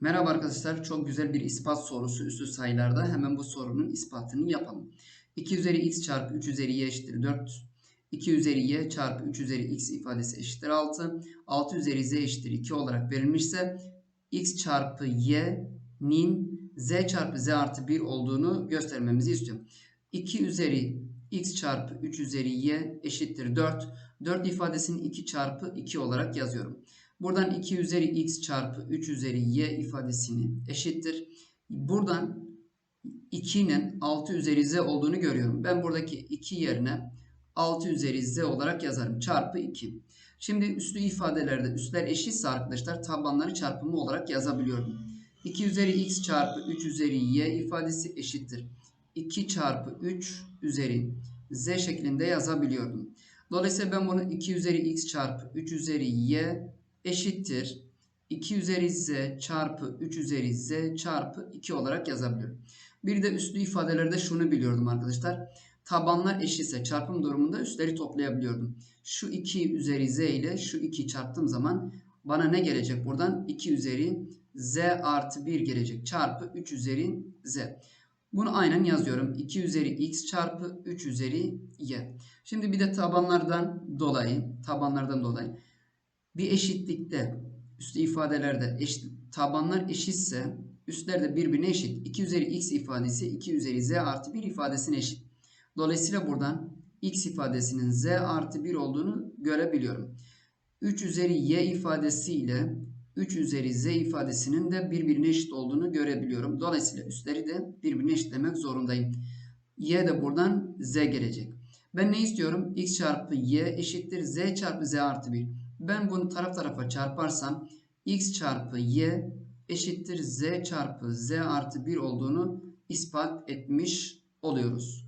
Merhaba arkadaşlar. Çok güzel bir ispat sorusu üstü sayılarda. Hemen bu sorunun ispatını yapalım. 2 üzeri x çarpı 3 üzeri y eşittir 4. 2 üzeri y çarpı 3 üzeri x ifadesi eşittir 6. 6 üzeri z eşittir 2 olarak verilmişse x çarpı y'nin z çarpı z artı 1 olduğunu göstermemizi istiyorum. 2 üzeri x çarpı 3 üzeri y eşittir 4. 4 ifadesini 2 çarpı 2 olarak yazıyorum. Buradan 2 üzeri x çarpı 3 üzeri y ifadesini eşittir. Buradan 2'nin 6 üzeri z olduğunu görüyorum. Ben buradaki 2 yerine 6 üzeri z olarak yazarım. Çarpı 2. Şimdi üslü ifadelerde üsler eşitse arkadaşlar tabanları çarpımı olarak yazabiliyorum. 2 üzeri x çarpı 3 üzeri y ifadesi eşittir. 2 çarpı 3 üzeri z şeklinde yazabiliyordum. Dolayısıyla ben bunu 2 üzeri x çarpı 3 üzeri y eşittir. 2 üzeri z çarpı 3 üzeri z çarpı 2 olarak yazabiliyorum. Bir de üslü ifadelerde şunu biliyordum arkadaşlar. Tabanlar eşitse çarpım durumunda üstleri toplayabiliyordum. Şu 2 üzeri z ile şu 2 çarptığım zaman bana ne gelecek buradan? 2 üzeri z artı 1 gelecek. Çarpı 3 üzeri z. Bunu aynen yazıyorum. 2 üzeri x çarpı 3 üzeri y. Şimdi bir de tabanlardan dolayı, tabanlardan dolayı bir eşitlikte üslü ifadelerde eşit, tabanlar eşitse üstler de birbirine eşit. 2 üzeri x ifadesi 2 üzeri z artı 1 ifadesine eşit. Dolayısıyla buradan x ifadesinin z artı 1 olduğunu görebiliyorum. 3 üzeri y ifadesi ile 3 üzeri z ifadesinin de birbirine eşit olduğunu görebiliyorum. Dolayısıyla üstleri de birbirine eşitlemek zorundayım. y de buradan z gelecek. Ben ne istiyorum? x çarpı y eşittir z çarpı z artı 1. Ben bunu taraf tarafa çarparsam x çarpı y eşittir z çarpı z artı 1 olduğunu ispat etmiş oluyoruz.